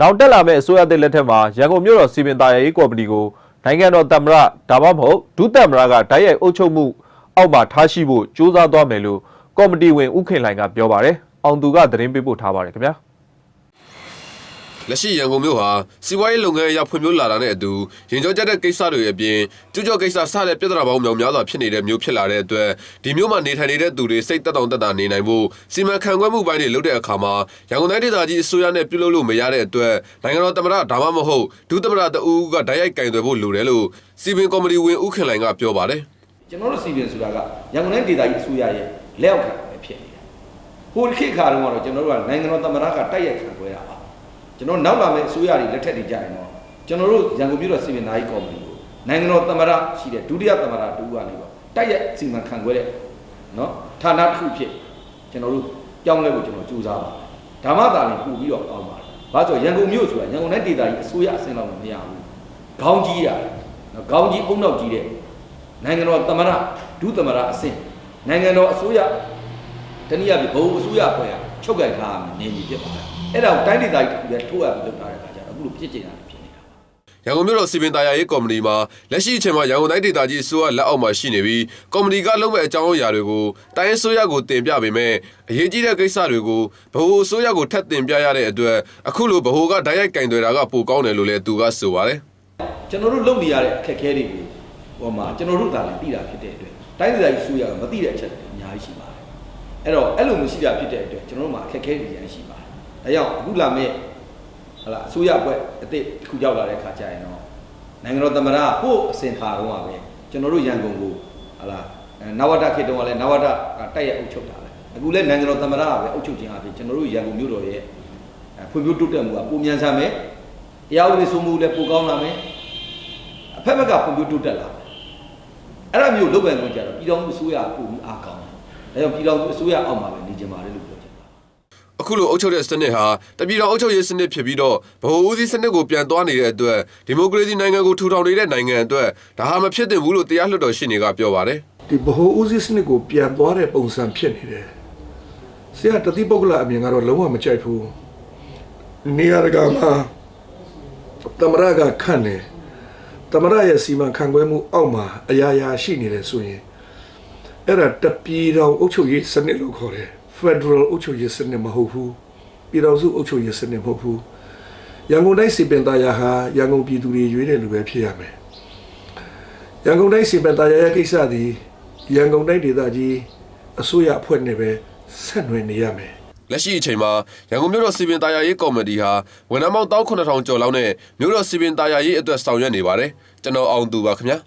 နောက်တက်လာမယ့်အစိုးရသစ်လက်ထက်မှာရန်ကုန်မြို့တော်စီပင်သားရေးကော်မတီကိုနိုင်ငံတော်သမ္မတဒါမှမဟုတ်ဒုသမ္မတကတိုက်ရိုက်အုပ်ချုပ်မှုအောက်မှာထားရှိဖို့ကြိုးစားသွားမယ်လို့ကော်မတီဝင်ဦးခင်လှိုင်ကပြောပါတယ်။အောင်သူကသတင်းပေးပို့ထားပါတယ်ခင်ဗျာ။ လက်ရှိရန်ကုန်မြို့ဟာစီးပွားရေးလုပ်ငန်းအရာဖွံ့ဖြိုးလာတာနဲ့အတူရင်ကျော်ကျတဲ့ကိစ္စတွေအပြင်ကျူးကျော်ကိစ္စစတဲ့ပြဿနာပေါင်းမြောက်များစွာဖြစ်နေတဲ့မြို့ဖြစ်လာတဲ့အတွက်ဒီမြို့မှာနေထိုင်နေတဲ့သူတွေစိတ်သက်တောင့်သက်သာနေနိုင်ဖို့စီမံခန့်ခွဲမှုပိုင်းတွေလုပ်တဲ့အခါမှာရန်ကုန်တိုင်းဒေသကြီးအစိုးရနဲ့ပြုလုပ်လို့မရတဲ့အတွက်နိုင်ငံတော်သမ္မတဒါမှမဟုတ်ဒုသမ္မတတဦးကတိုက်ရိုက်ကင်သွယ်ဖို့လိုတယ်လို့စီပင်ကော်မတီဝင်ဦးခင်လှိုင်ကပြောပါတယ်ကျွန်တော်တို့စီပင်ဆိုတာကရန်ကုန်တိုင်းဒေသကြီးအစိုးရရဲ့လက်အောက်ခံပဲဖြစ်နေတယ်။ဟိုခေတ်ခါတုန်းကတော့ကျွန်တော်တို့ကနိုင်ငံတော်သမ္မတကတိုက်ရိုက်ခံခွဲတာပါ။ ကျွန်တော်နောက်လာမယ့်အစိုးရတွေလက်ထက်တွေကြာရင်တော့ကျွန်တော်တို့ရန်ကုန်ပြည်တော်စီပင်သားကြီးကော်မတီကိုနိုင်ငံတော်သမ္မတရှိတဲ့ဒုတိယသမ္မတတူကနေပေါ့တိုက်ရိုက်စီမံခံခွဲတဲ့နော်ဌာနတစ်ခုဖြစ်ကျွန်တော်တို့ကြောင်းလဲဖို့ကျွန်တော်ကြိုးစားပါတယ်။ဒါမှသာလည်းပို့ပြီးတော့ကောင်းပါတယ်။ဘာလို့ဆိုရန်ကုန်မြို့ဆိုတာရန်ကုန်တိုင်းဒေသကြီးအစိုးရအဆင့်လောက်မရဘူး။ခေါင်းကြီးတာနော်ခေါင်းကြီးအုံနောက်ကြီးတဲ့နိုင်ငံတော်သမ္မတဒုသမ္မတအဆင့်နိုင်ငံတော်အစိုးရတနည်းအားဖြင့်ဘုံအစိုးရဖွဲ့ရချုပ်ကိုင်ထားရမယ်နေပြီဖြစ်ပါတယ် အဲ့ဒါကိုတိုင်းဒေသကြီးတစ်ခုလည်းထိုးရပြီးလုပ်ထားတဲ့အခါကျတော့အခုလိုဖြစ်ကျင်တာဖြစ်နေတာပါရန်ကုန်မြို့တော်စီပင်သားရေးကော်မတီမှာလက်ရှိအချိန်မှာရန်ကုန်တိုင်းဒေသကြီးအစိုးရလက်အောက်မှာရှိနေပြီးကော်မတီကလုပ်မဲ့အကြောင်းအရာတွေကိုတိုင်းအစိုးရကိုတင်ပြပေမဲ့အရေးကြီးတဲ့ကိစ္စတွေကိုဗဟိုအစိုးရကိုထပ်တင်ပြရတဲ့အတွက်အခုလိုဗဟိုကတိုက်ရိုက်ကင်သွယ်တာကပိုကောင်းတယ်လို့လည်းသူကဆိုပါတယ်ကျွန်တော်တို့လုပ်နေရတဲ့အခက်အခဲတွေကိုဟိုမှာကျွန်တော်တို့သာလည်းသိတာဖြစ်တဲ့အတွက်တိုင်းဒေသကြီးအစိုးရကမသိတဲ့အချက်တွေအများကြီးရှိပါတယ်အဲ့တော့အဲ့လိုမရှိတာဖြစ်တဲ့အတွက်ကျွန်တော်တို့မှာအခက်အခဲတွေရရှိပါတယ် ဒါကြောင့်အခုလာမယ့်ဟလာအစိုးရဘက်အစ်စ်တစ်ခုရောက်လာတဲ့အခါကျရင်တော့နိုင်ငံတော်သမ္မတကိုအစင်ခါတော့ပါပဲကျွန်တော်တို့ရန်ကုန်ကိုဟလာနဝတခေတ်တုန်းကလည်းနဝတကတိုက်ရိုက်အုပ်ချုပ်တာလေအခုလည်းနိုင်ငံတော်သမ္မတကပဲအုပ်ချုပ်ခြင်းအပြင်ကျွန်တော်တို့ရန်ကုန်မြို့တော်ရဲ့ဖွံ့ဖြိုးတိုးတက်မှုကပုံမြန်ဆန်မယ်တရားဥပဒေစိုးမိုးလည်းပိုကောင်းလာမယ်အဖက်ဘက်ကဖွံ့ဖြိုးတိုးတက်လာတယ်အဲ့ဒါမျိုးလုပ်ပိုင်ခွင့်ကြတော့ပြည်တော်မှုအစိုးရပုံပြီးအားကောင်းတယ်ဒါကြောင့်ပြည်တော်မှုအစိုးရအောက်မှာပဲနေကြပါတယ်လို့ပြောချင်ပါတယ် အခုလိုအုပ်ချုပ်တဲ့စနစ်ဟာတပြည်တော်အုပ်ချုပ်ရေးစနစ်ဖြစ်ပြီးတော့ဗဟိုဦးစီးစနစ်ကိုပြန်သွားနေတဲ့အတွက်ဒီမိုကရေစီနိုင်ငံကိုထူထောင်နေတဲ့နိုင်ငံအတွက်ဒါဟာမဖြစ်သင့်ဘူးလို့တရားလွှတ်တော်ရှင်းနေကပြောပါတယ်ဒီဗဟိုဦးစီးစနစ်ကိုပြန်သွားတဲ့ပုံစံဖြစ်နေတယ်ဆရာတတိပုဂ္ဂလအမြင်ကတော့လုံးဝမကြိုက်ဘူးနေရာတကာမှာတမရကခန့်တယ်တမရရဲ့စီမံခန့်ခွဲမှုအောက်မှာအရာရာရှိနေတယ်ဆိုရင်အဲ့ဒါတပြည်တော်အုပ်ချုပ်ရေးစနစ်လို့ခေါ်တယ် Federal အုပ်ချုပ်ရေးစနစ်မဟုတ်ဘူးပြည်တော်စုအုပ်ချုပ်ရေးစနစ်မဟုတ်ဘူးရန်ကုန်တိုင်းစီပင်သားရဟာရန်ကုန်ပြည်သူတွေရွေးတယ်လို့ပဲဖြစ်ရမယ်ရန်ကုန်တိုင်းစီမံသားရရဲ့ကိစ္စသည်ရန်ကုန်တိုင်းဒေသကြီးအစိုးရအဖွဲ့နဲ့ပဲဆက်နွယ်နေရမယ်လက်ရှိအချိန်မှာရန်ကုန်မြို့တော်စီပင်သားရေးကော်မတီဟာဝန်ထမ်းပေါင်း19000ကျော်လောက်နဲ့မြို့တော်စီပင်သားရေးအတွက်ဆောင်ရွက်နေပါတယ်ကျွန်တော်အောင်သူပါခင်ဗျာ